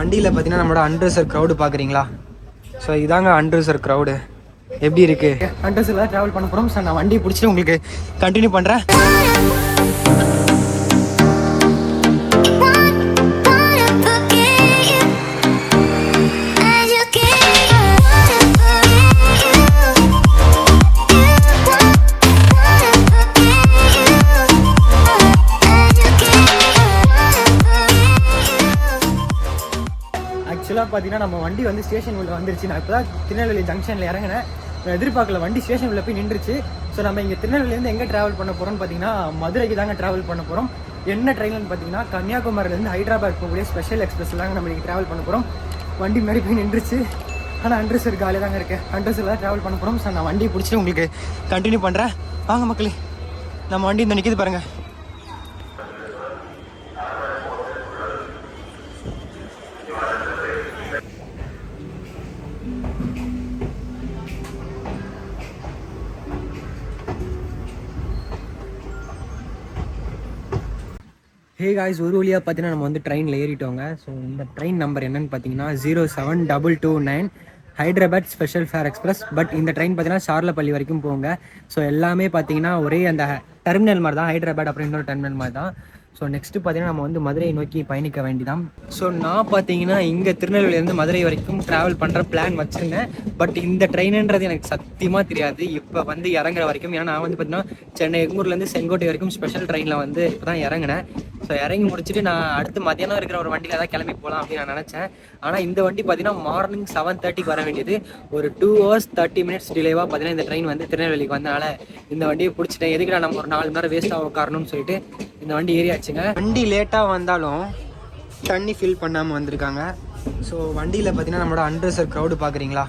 வண்டியில் பார்த்தீங்கன்னா நம்மளோட அன்ரிசர்வ் க்ரௌடு பார்க்குறீங்களா ஸோ இதாங்க அன்ரிசர்வ் க்ரௌடு எப்படி இருக்குது அன்ரிசர்வ் ட்ராவல் பண்ண போகிறோம் சார் நான் வண்டியை பிடிச்சிட்டு உங்களுக்கு கண்டினியூ பண்ணுறேன் ஆக்சுவலாக பார்த்தீங்கன்னா நம்ம வண்டி வந்து ஸ்டேஷன் உள்ள வந்துருச்சு. நான் இப்போ தான் திருநெல்வேலி ஜங்ஷனில் இறங்கினேன். எதிர்பார்க்கல வண்டி ஸ்டேஷன் உள்ள போய் நின்றுச்சு. ஸோ நம்ம இங்கே திருநெல்வேலியிலேருந்து எங்கே ட்ராவல் பண்ண போகிறோம்னு பார்த்தீங்கன்னா மதுரைக்கு தாங்க ட்ராவல் பண்ண போகிறோம் என்ன ட்ரெயின்னு பார்த்தீங்கன்னா கன்னியாகுமரியிலேருந்து ஹைதராபாத் போகக்கூடிய ஸ்பெஷல் எக்ஸ்பிரஸ் தாங்க நம்ம இங்கே ட்ராவல் பண்ண போகிறோம் வண்டி முன்னாடி போய் நின்றுச்சு. ஆனால் அண்ட்ரஸர் காலையில் தாங்க இருக்கேன் அண்ட்ரஸில் தான் ட்ராவல் பண்ண போகிறோம் ஸோ நான் வண்டியை பிடிச்சிட்டு உங்களுக்கு கண்டினியூ பண்ணுறேன் வாங்க மக்களே நம்ம வண்டி இந்த நிற்கிது பாருங்கள் ஹே காய்ஸ் ஒரு வழியாக பார்த்தீங்கன்னா நம்ம வந்து ட்ரெயினில் ஏறிட்டோங்க. ஸோ இந்த ட்ரெயின் நம்பர் என்னன்னு பார்த்தீங்கன்னா zero seven double two nine Hyderabad special fare express but இந்த ட்ரெயின் பார்த்தீங்கன்னா சார்லப்பள்ளி வரைக்கும் போங்க. ஸோ எல்லாமே பார்த்தீங்கன்னா ஒரே அந்த டெர்மினல் மாதிரி தான் ஹைதராபாத் அப்படின்ற ஒரு டெர்மினல் மாதிரி தான். ஸோ நெக்ஸ்ட்டு பார்த்தீங்கன்னா நம்ம வந்து மதுரையை நோக்கி பயணிக்க வேண்டிதான். ஸோ நான் பார்த்தீங்கன்னா இங்கே திருநெல்வேலியிலேருந்து மதுரை வரைக்கும் ட்ராவல் பண்ணுற பிளான் வச்சுருந்தேன். பட் இந்த ட்ரெயினுன்றது எனக்கு சத்தியமாக தெரியாது. இப்போ வந்து இறங்குற வரைக்கும். ஏன்னா நான் வந்து பார்த்தீங்கன்னா சென்னை எங்கூர்லேருந்து செங்கோட்டை வரைக்கும் ஸ்பெஷல் ட்ரெயினில் வந்து இப்போ தான் இறங்கினேன். ஸோ இறங்கி முடிச்சுட்டு நான் அடுத்து மத்தியானம் இருக்கிற ஒரு வண்டியில் தான் கிளம்பி போகலாம் அப்படின்னு நான் நினச்சேன். ஆனால் இந்த வண்டி பார்த்தீங்கன்னா மார்னிங் செவன் தேர்ட்டிக்கு வர வேண்டியது. ஒரு டூ ஹவர்ஸ் தேர்ட்டி மினிட்ஸ் டிலேவாக பார்த்தீங்கன்னா இந்த ட்ரெயின் வந்து திருநெல்வேலிக்கு வந்தனால இந்த வண்டியை பிடிச்சிட்டேன். எதுக்கு நம்ம ஒரு நாலு மணி நேரம் வேஸ்ட்டாக உட்காரணும்னு சொல்லிட்டு இந்த வண்டி ஏறியாச்சுங்க. வண்டி லேட்டாக வந்தாலும் தண்ணி ஃபில் பண்ணாமல் வந்திருக்காங்க. ஸோ வண்டியில் பார்த்தீங்கன்னா நம்மளோட அன்ரிசர் க்ரௌடு பார்க்குறீங்களா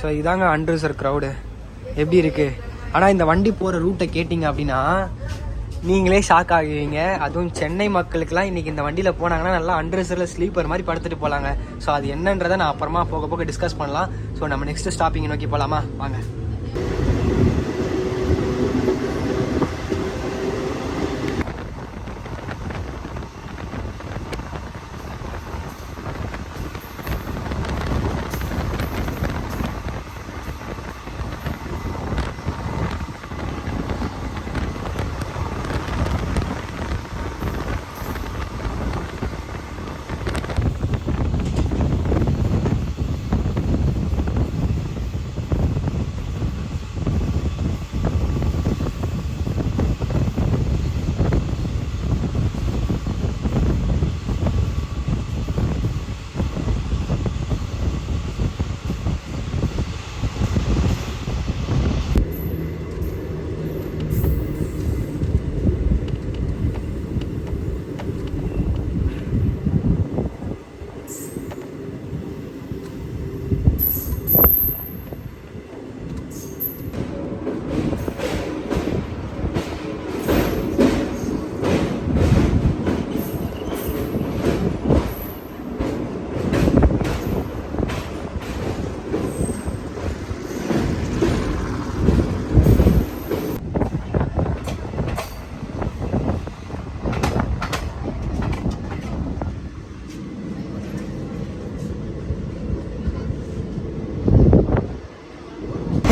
ஸோ இதாங்க அன்ரிசர் க்ரௌடு எப்படி இருக்குது ஆனால் இந்த வண்டி போகிற ரூட்டை கேட்டிங்க அப்படின்னா நீங்களே ஷாக் ஆகுவீங்க. அதுவும் சென்னை மக்களுக்கெல்லாம் இன்றைக்கி இந்த வண்டியில் போனாங்கன்னா நல்லா அன்ரிசரில் ஸ்லீப்பர் மாதிரி படுத்துட்டு போகலாங்க ஸோ அது என்னன்றதை நான் அப்புறமா போக போக டிஸ்கஸ் பண்ணலாம். ஸோ நம்ம நெக்ஸ்ட் ஸ்டாப்பிங் நோக்கி போகலாமா வாங்க.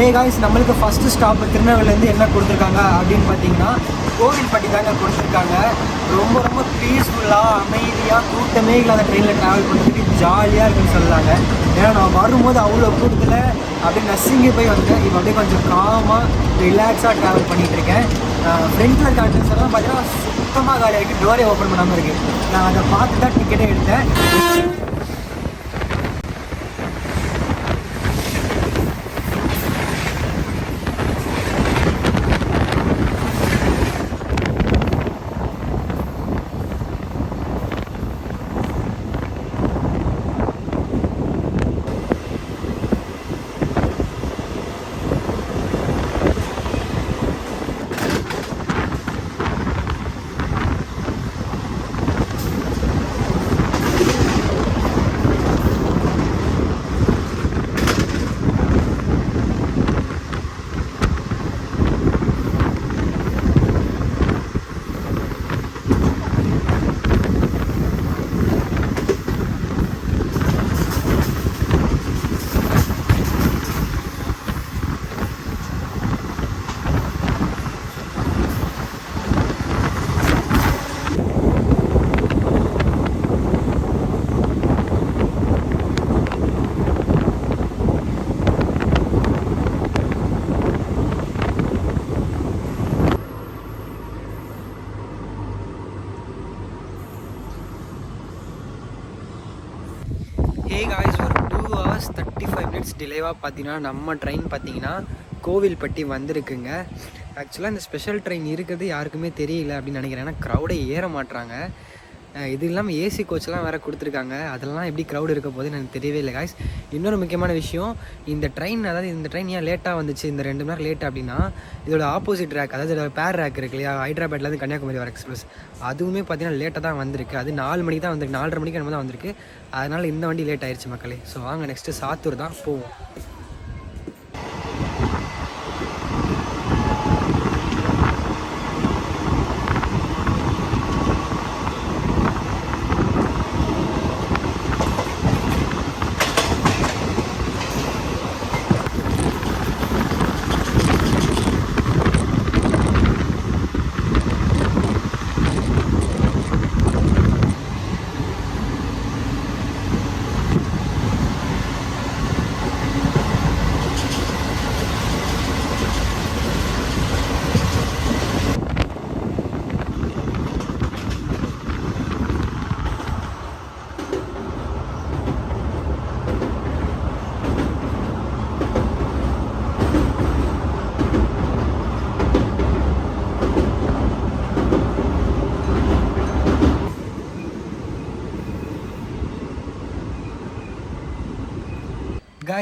ஹே காய்ஸ் நம்மளுக்கு ஃபஸ்ட்டு ஸ்டாப் திருநெல்வேலிலேருந்து என்ன கொடுத்துருக்காங்க அப்படின்னு பார்த்தீங்கன்னா கோவில்பட்டி தாங்க கொடுத்துருக்காங்க. ரொம்ப ரொம்ப பீஸ்ஃபுல்லாக அமைதியாக கூட்டமே இல்லாத ட்ரெயினில் ட்ராவல் பண்ணிட்டு ஜாலியாக இருக்குன்னு சொல்லலாங்க ஏன்னா நான் வரும்போது அவ்வளோ கூட்டத்தில் அப்படியே நசிங்கி போய் வந்தேன் இப்போ அப்படியே கொஞ்சம் காமாக ரிலாக்ஸாக ட்ராவல் பண்ணிகிட்டு இருக்கேன் ஃப்ரண்ட்டில் இருக்க சொன்னால் பார்த்தீங்கன்னா சுத்தமாக காலியாக இருக்குது டோரே ஓப்பன் பண்ணாமல் இருக்குது நான் அதை பார்த்து தான் டிக்கெட்டே எடுத்தேன். காய்ஸ் ஒரு two hours thirty five minutes டிலேவாக பார்த்தீங்கன்னா நம்ம ட்ரெயின் பார்த்தீங்கன்னா கோவில்பட்டி வந்திருக்குங்க. ஆக்சுவலாக இந்த ஸ்பெஷல் ட்ரெயின் இருக்கிறது யாருக்குமே தெரியல அப்படின்னு நினைக்கிறேன். ஏன்னா க்ரௌடே ஏற மாட்றாங்க. இது இல்லாமல் ஏசி கோச்செலாம் வேறு கொடுத்துருக்காங்க. அதெல்லாம் எப்படி க்ரௌட் இருக்க போகுதுன்னு எனக்கு தெரியவே இல்லை காய்ஸ் இன்னொரு முக்கியமான விஷயம் இந்த ட்ரெயின் அதாவது இந்த ட்ரெயின் ஏன் லேட்டாக வந்துச்சு இந்த ரெண்டு மணி நேரம் லேட் அப்படின்னா இதோட ஆப்போசிட் ரேக் அதாவது இதோட பேர் ரேக் இருக்கு இல்லையா? ஹைதராபாத்லேருந்து கன்னியாகுமரி வர எக்ஸ்பிரஸ் அதுவுமே பார்த்தீங்கன்னா லேட்டாக தான் வந்திருக்கு. அது நாலு மணிக்கு தான் வந்திருக்கு. நாலரை மணிக்கு நம்ம தான் வந்திருக்கு. அதனால் இந்த வண்டி லேட் ஆயிடுச்சு மக்களே. ஸோ வாங்க நெக்ஸ்ட்டு சாத்தூர் தான் போவோம்.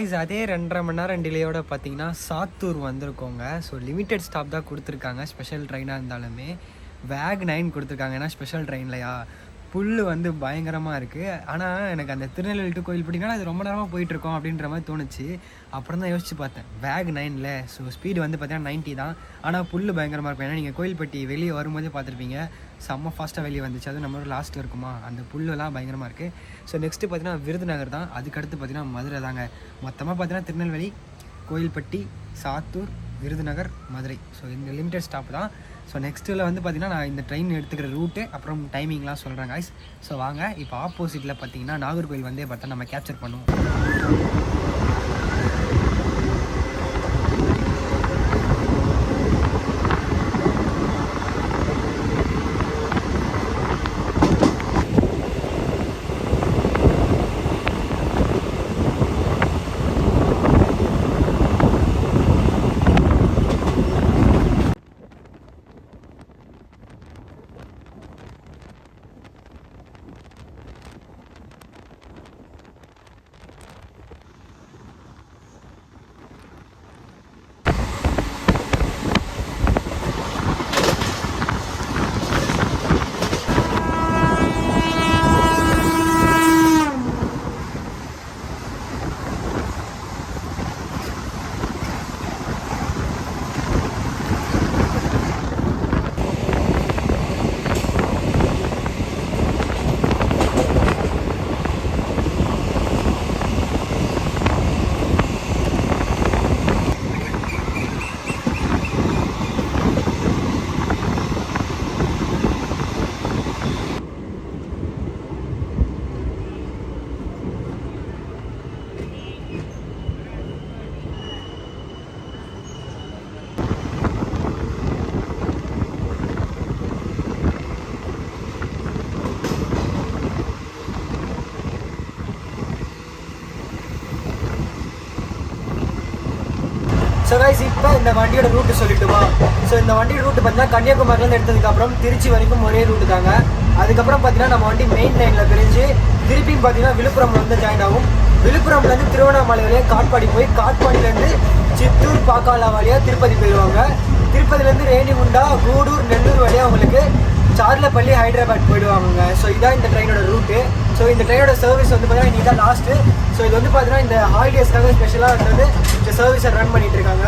காய்ஸ் அதே ரெண்டரை மணி நேரம் டிலேயோட பார்த்தீங்கன்னா சாத்தூர் வந்திருக்கோங்க. ஸோ லிமிட்டெட் ஸ்டாப் தான் கொடுத்துருக்காங்க ஸ்பெஷல் ட்ரெயினாக இருந்தாலுமே. வேக் நைன் கொடுத்துருக்காங்க ஏன்னா ஸ்பெஷல் ட்ரெயின்லையா புல் வந்து பயங்கரமாக இருக்குது ஆனால் எனக்கு அந்த திருநெல்வேலி டு கோயில் பிடிக்கனா அது ரொம்ப நேரமாக போயிட்டுருக்கோம் அப்படின்ற மாதிரி தோணுச்சு. அப்புறம் தான் யோசிச்சு பார்த்தேன். வேக் நைனில் ஸோ ஸ்பீடு வந்து பார்த்தீங்கன்னா 90 தான். ஆனால் புல் பயங்கரமாக இருக்கும். ஏன்னா நீங்கள் கோயில்பட்டி வெளியே வரும்போதே பார்த்துருப்பீங்க. செம்ம ஃபாஸ்ட்டாக வெளியே வந்துச்சு. அது நம்ம லாஸ்ட்டில் இருக்குமா? அந்த புல்லெல்லாம் பயங்கரமாக இருக்குது ஸோ நெக்ஸ்ட்டு பார்த்தீங்கன்னா விருதுநகர் தான். அதுக்கடுத்து பார்த்தீங்கன்னா மதுரை தாங்க. மொத்தமாக பார்த்தீங்கன்னா திருநெல்வேலி கோயில்பட்டி சாத்தூர் விருதுநகர் மதுரை. ஸோ இந்த லிமிடெட் ஸ்டாப் தான். ஸோ நெக்ஸ்ட்டில் வந்து பார்த்தீங்கன்னா நான் இந்த ட்ரெயின் எடுத்துக்கிற ரூட்டு அப்புறம் டைமிங்லாம் சொல்கிறேன் காய்ஸ் ஸோ வாங்க. இப்போ ஆப்போசிட்டில் பார்த்தீங்கன்னா நாகர்கோயில் வந்தே பார்த்தா நம்ம கேப்சர் பண்ணுவோம். ஸோ கைஸ் இப்போ இந்த வண்டியோட ரூட்டு சொல்லிட்டுமா? ஸோ இந்த வண்டியோட ரூட்டு பார்த்தீங்கன்னா கன்னியாகுமரிலேருந்து எடுத்ததுக்கப்புறம் திருச்சி வரைக்கும் ஒரே ரூட்டு தாங்க. அதுக்கப்புறம் பார்த்தீங்கன்னா நம்ம வண்டி மெயின் லைனில் பிரிஞ்சு திருப்பியும் பார்த்தீங்கன்னா விழுப்புரம் வந்து ஜாயின் ஆகும். விழுப்புரம்லேருந்து திருவண்ணாமலை வழியாக காட்பாடி போய் காட்பாடியிலேருந்து சித்தூர் பாக்காலா வழியாக திருப்பதி போயிடுவாங்க. திருப்பதிலேருந்து ரேணிகுண்டா கூடூர் நெல்லூர் வழியாக உங்களுக்கு சார்லப்பள்ளி ஹைதராபாத் போயிடுவாங்க ஸோ இதான் இந்த ட்ரெயினோட ரூட்டு ஸோ இந்த ட்ரெயினோட சர்வீஸ் வந்து பார்த்தீங்கன்னா இன்னைக்கு தான் லாஸ்ட்டு ஸோ இது வந்து பார்த்தீங்கன்னா இந்த ஹாலிடேஸ்க்காக ஸ்பெஷலாக வந்து இந்த சர்வீஸை ரன் பண்ணிட்டு இருக்காங்க.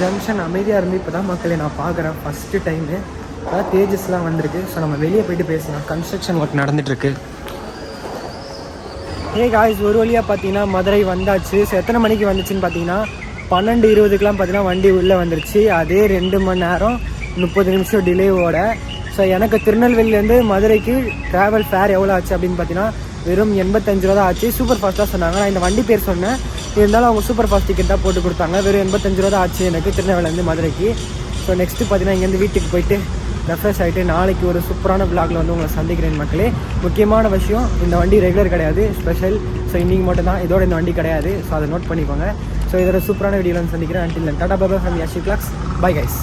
ஜங்ஷன் அமைதியாக இருந்து இப்போ தான் மக்களை நான் பார்க்குறேன். ஃபஸ்ட்டு டைமு அதான் தேஜஸ்லாம் வந்திருக்கு. ஸோ நம்ம வெளியே போயிட்டு பேசலாம். கன்ஸ்ட்ரக்ஷன் ஒர்க் நடந்துட்டுருக்கு. ஏ காய்ஸ் ஒரு வழியாக பார்த்தீங்கன்னா மதுரை வந்தாச்சு. ஸோ எத்தனை மணிக்கு வந்துச்சுன்னு பார்த்தீங்கன்னா பன்னெண்டு இருபதுக்கெலாம் பார்த்தீங்கன்னா வண்டி உள்ளே வந்துருச்சு. அதே ரெண்டு மணி நேரம் முப்பது நிமிஷம் டிலேவோட ஸோ எனக்கு திருநெல்வேலியிலேருந்து மதுரைக்கு ட்ராவல் ஃபேர் எவ்வளோ ஆச்சு அப்படின்னு பார்த்தீங்கன்னா வெறும் எண்பத்தஞ்சு ரூபா தான் ஆச்சு. சூப்பர் ஃபாஸ்ட்டாக சொன்னாங்க. நான் இந்த வண்டி பேர் சொன்னேன். இருந்தாலும் அவங்க சூப்பர் ஃபாஸ்ட் டிக்கெட் தான் போட்டு கொடுத்தாங்க. வெறும் எண்பத்தஞ்சு ரூபா தான் ஆச்சு எனக்கு திருநெல்வேலிலேருந்து மதுரைக்கு. ஸோ நெக்ஸ்ட்டு பார்த்தீங்கன்னா இங்கேருந்து வீட்டுக்கு போயிட்டு ரெஃப்ரெஷ் ஆகிட்டு நாளைக்கு ஒரு சூப்பரான விளாகில் வந்து உங்களை சந்திக்கிறேன் மக்களே. முக்கியமான விஷயம் இந்த வண்டி ரெகுலர் கிடையாது. ஸ்பெஷல் ஸோ இன்றைக்கி மட்டும் தான். இதோட இந்த வண்டி கிடையாது. ஸோ அதை நோட் பண்ணிக்கோங்க. ஸோ இதோட சூப்பரான வீடியோவில் வந்து சந்திக்கிறேன். அண்டில் டாடா பாபா ஃப்ரம் யாஷி கிளாக்ஸ் பை கைஸ்